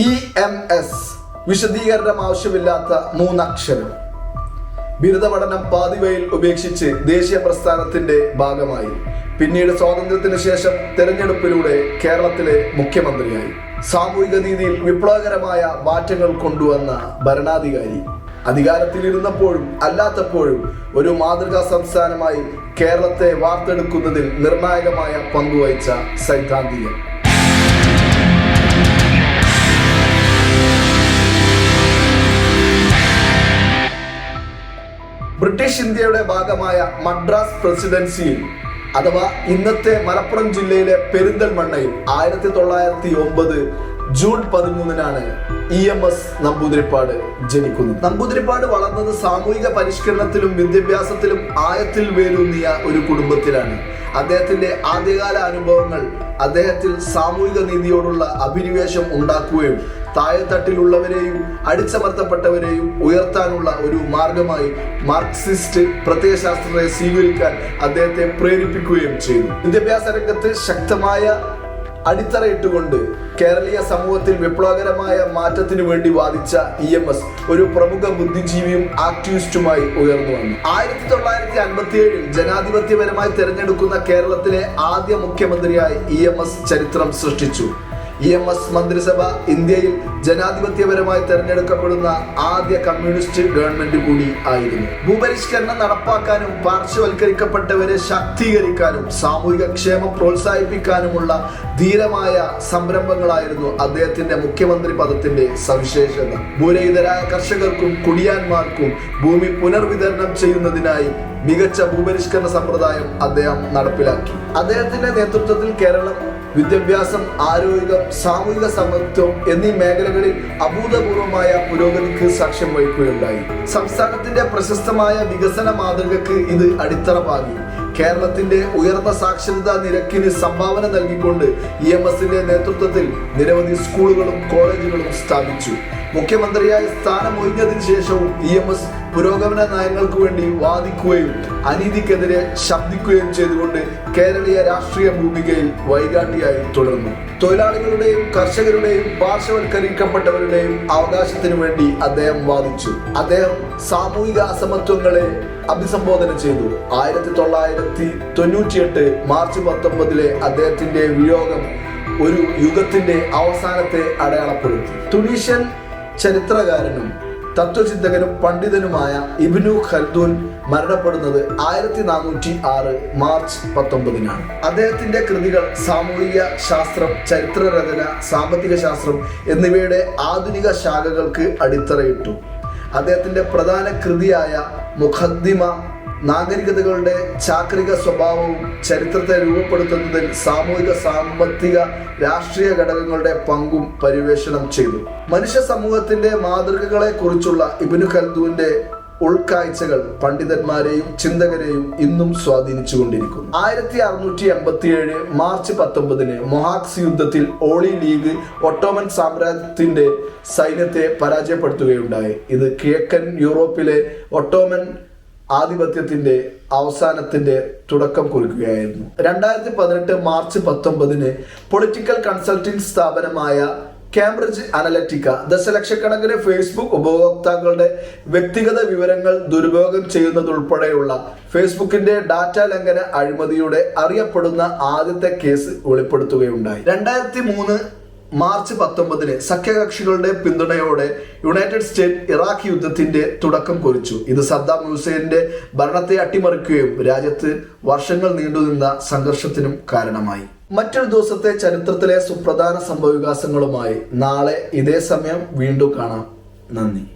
E M S വിശദീകരണം ആവശ്യമില്ലാത്ത മൂന്നക്ഷരം. ബിരുദ പഠനം പാതിവയിൽ ഉപേക്ഷിച്ച് ദേശീയ പ്രസ്ഥാനത്തിന്റെ ഭാഗമായി. പിന്നീട് സ്വാതന്ത്ര്യത്തിന് ശേഷം തെരഞ്ഞെടുപ്പിലൂടെ കേരളത്തിലെ മുഖ്യമന്ത്രിയായി. സാമൂഹിക നീതിയിൽ വിപ്ലവകരമായ മാറ്റങ്ങൾ കൊണ്ടുവന്ന ഭരണാധികാരി. അധികാരത്തിലിരുന്നപ്പോഴും അല്ലാത്തപ്പോഴും ഒരു മാതൃകാ സംസ്ഥാനമായി കേരളത്തെ വാർത്തെടുക്കുന്നതിൽ നിർണായകമായ പങ്കുവഹിച്ച സൈദ്ധാന്തികൻ. ബ്രിട്ടീഷ് ഇന്ത്യയുടെ ഭാഗമായ മദ്രാസ് പ്രസിഡൻസിയിൽ അഥവാ ഇന്നത്തെ മലപ്പുറം ജില്ലയിലെ പെരിന്തൽമണ്ണയിൽ ആയിരത്തി തൊള്ളായിരത്തി ഒമ്പത് ജൂൺ പതിമൂന്നിനാണ് ഇ എം എസ് നമ്പൂതിരിപ്പാട് ജനിക്കുന്നത്. നമ്പൂതിരിപ്പാട് വളർന്നത് സാമൂഹിക പരിഷ്കരണത്തിലും വിദ്യാഭ്യാസത്തിലും ആയത്തിൽ വേരൂന്നിയ ഒരു കുടുംബത്തിലാണ്. അദ്ദേഹത്തിന്റെ ആദ്യകാല അനുഭവങ്ങൾ അദ്ദേഹത്തിൽ സാമൂഹിക നീതിയോടുള്ള അഭിനിവേശം ഉണ്ടാക്കുകയും താഴെത്തട്ടിലുള്ളവരെയും അടിച്ചമർത്തപ്പെട്ടവരെയും ഉയർത്താനുള്ള ഒരു മാർഗമായി മാർക്സിസ്റ്റ് പ്രത്യയശാസ്ത്രത്തെ സ്വീകരിക്കാൻ അദ്ദേഹത്തെ പ്രേരിപ്പിക്കുകയും ചെയ്തു. വിദ്യാഭ്യാസ രംഗത്ത് ശക്തമായ അടിത്തറയിട്ടുകൊണ്ട് കേരളീയ സമൂഹത്തിൽ വിപ്ലവകരമായ മാറ്റത്തിനു വേണ്ടി വാദിച്ച ഇ എം എസ് ഒരു പ്രമുഖ ബുദ്ധിജീവിയും ആക്ടിവിസ്റ്റുമായി ഉയർന്നു വന്നു. ആയിരത്തി തൊള്ളായിരത്തി അൻപത്തി ഏഴിൽ ജനാധിപത്യപരമായി തെരഞ്ഞെടുക്കുന്ന കേരളത്തിലെ ആദ്യ മുഖ്യമന്ത്രിയായി ഇ എം എസ് ചരിത്രം സൃഷ്ടിച്ചു. ഇ എം എസ് മന്ത്രിസഭ ഇന്ത്യയിൽ ജനാധിപത്യപരമായി തെരഞ്ഞെടുക്കപ്പെടുന്ന ആദ്യ കമ്മ്യൂണിസ്റ്റ് ഗവൺമെന്റ് കൂടി ആയിരുന്നു. ഭൂപരിഷ്കരണം നടപ്പാക്കാനും പാർശ്വവൽക്കരിക്കപ്പെട്ടവരെ ശാക്തീകരിക്കാനും സാമൂഹിക ക്ഷേമം പ്രോത്സാഹിപ്പിക്കാനുമുള്ള ധീരമായ സംരംഭങ്ങളായിരുന്നു അദ്ദേഹത്തിന്റെ മുഖ്യമന്ത്രി പദത്തിന്റെ സവിശേഷത. ഭൂരഹിതരായ കർഷകർക്കും കുടിയാന്മാർക്കും ഭൂമി പുനർവിതരണം ചെയ്യുന്നതിനായി മികച്ച ഭൂപരിഷ്കരണ സമ്പ്രദായം അദ്ദേഹം നടപ്പിലാക്കി. അദ്ദേഹത്തിന്റെ നേതൃത്വത്തിൽ കേരളം വിദ്യാഭ്യാസം ആരോഗ്യം സാമൂഹിക സമത്വം എന്നീ മേഖലകളിൽ അഭൂതപൂർവമായ പുരോഗതിക്ക് സാക്ഷ്യം വഹിക്കുകയുണ്ടായി. സംസ്ഥാനത്തിന്റെ പ്രശസ്തമായ വികസന മാതൃകക്ക് ഇത് അടിത്തറ പാകി കേരളത്തിന്റെ ഉയർന്ന സാക്ഷരതാ നിരക്കിന് സംഭാവന നൽകിക്കൊണ്ട് ഇ എം എസിന്റെ നേതൃത്വത്തിൽ നിരവധി സ്കൂളുകളും കോളേജുകളും സ്ഥാപിച്ചു. മുഖ്യമന്ത്രിയായി സ്ഥാനമൊഴിഞ്ഞതിനു ശേഷവും ഇ എം എസ് പുരോഗമന നയങ്ങൾക്ക് വേണ്ടി വാദിക്കുകയും അനീതിക്കെതിരെ ശബ്ദിക്കുകയും ചെയ്തുകൊണ്ട് കേരളീയ രാഷ്ട്രീയ ഭൂമികയിൽ വൈകാട്ടിയായി തുടർന്നു. തൊഴിലാളികളുടെയും കർഷകരുടെയും പാർശ്വവൽക്കരിക്കപ്പെട്ടവരുടെയും അവകാശത്തിനു വേണ്ടി അദ്ദേഹം വാദിച്ചു. അദ്ദേഹം സാമൂഹിക അസമത്വങ്ങളെ അഭിസംബോധന ചെയ്തു. ആയിരത്തി തൊള്ളായിരത്തി തൊണ്ണൂറ്റിയെട്ട് മാർച്ച് പത്തൊമ്പതിലെ അദ്ദേഹത്തിന്റെ വിയോഗം ഒരു യുഗത്തിന്റെ അവസാനത്തെ അടയാളപ്പെടുത്തി. തുണീഷ്യൻ ചരിത്രകാരനും തത്വചിന്തകനും പണ്ഡിതനുമായ ഇബ്നു ഖൽദൂൻ മരണപ്പെടുന്നത് ആയിരത്തി നാനൂറ്റി ആറ് മാർച്ച് പത്തൊമ്പതിനാണ്. അദ്ദേഹത്തിന്റെ കൃതികൾ സാമൂഹിക ശാസ്ത്രം ചരിത്രരചന സാമ്പത്തിക ശാസ്ത്രം എന്നിവയുടെ ആധുനിക ശാഖകൾക്ക് അടിത്തറയിട്ടു. അദ്ദേഹത്തിന്റെ പ്രധാന കൃതിയായ മുഖദ്ദിമ നാഗരികതകളുടെ ചാക്രിക സ്വഭാവവും ചരിത്രത്തെ രൂപപ്പെടുത്തുന്നതിൽ സാമൂഹിക സാമ്പത്തിക രാഷ്ട്രീയ ഘടകങ്ങളുടെ പങ്കും പര്യവേഷണം ചെയ്തു. മനുഷ്യ സമൂഹത്തിന്റെ മാതൃകകളെ കുറിച്ചുള്ള ഇബിനു ഖൽദുവിന്റെ ഉൾക്കാഴ്ചകൾ പണ്ഡിതന്മാരെയും ചിന്തകരെയും ഇന്നും സ്വാധീനിച്ചുകൊണ്ടിരിക്കുന്നു. ആയിരത്തി അറുന്നൂറ്റി എൺപത്തി ഏഴ് മാർച്ച് പത്തൊമ്പതിന് മൊഹാക്സ് യുദ്ധത്തിൽ ഓളി ലീഗ് ഒട്ടോമൻ സാമ്രാജ്യത്തിന്റെ സൈന്യത്തെ പരാജയപ്പെടുത്തുകയുണ്ടായി. ഇത് കിഴക്കൻ യൂറോപ്പിലെ ഒട്ടോമൻ ആധിപത്യത്തിന്റെ അവസാനത്തിന്റെ തുടക്കം കുറിക്കുകയായിരുന്നു. രണ്ടായിരത്തി പതിനെട്ട് മാർച്ച് പത്തൊമ്പതിന് പൊളിറ്റിക്കൽ കൺസൾട്ടിംഗ് സ്ഥാപനമായ കാംബ്രിഡ്ജ് അനലറ്റിക്ക ദശലക്ഷക്കണക്കിന് ഫേസ്ബുക്ക് ഉപഭോക്താക്കളുടെ വ്യക്തിഗത വിവരങ്ങൾ ദുരുപയോഗം ചെയ്യുന്നതുൾപ്പെടെയുള്ള ഫേസ്ബുക്കിന്റെ ഡാറ്റ ലംഘന അഴിമതിയുടെ അറിയപ്പെടുന്ന ആദ്യത്തെ കേസ് വെളിപ്പെടുത്തുകയുണ്ടായി. രണ്ടായിരത്തി മൂന്ന് മാർച്ച് പത്തൊമ്പതിന് സഖ്യകക്ഷികളുടെ പിന്തുണയോടെ യുണൈറ്റഡ് സ്റ്റേറ്റ് ഇറാഖ് യുദ്ധത്തിന്റെ തുടക്കം കുറിച്ചു. ഇത് സദ്ദാം ഹുസൈന്റെ ഭരണത്തെ അട്ടിമറിക്കുകയും രാജ്യത്ത് വർഷങ്ങൾ നീണ്ടുനിന്ന സംഘർഷത്തിനും കാരണമായി. മറ്റൊരു ദിവസത്തെ ചരിത്രത്തിലെ സുപ്രധാന സംഭവവികാസങ്ങളുമായി നാളെ ഇതേ സമയം വീണ്ടും കാണാം. നന്ദി.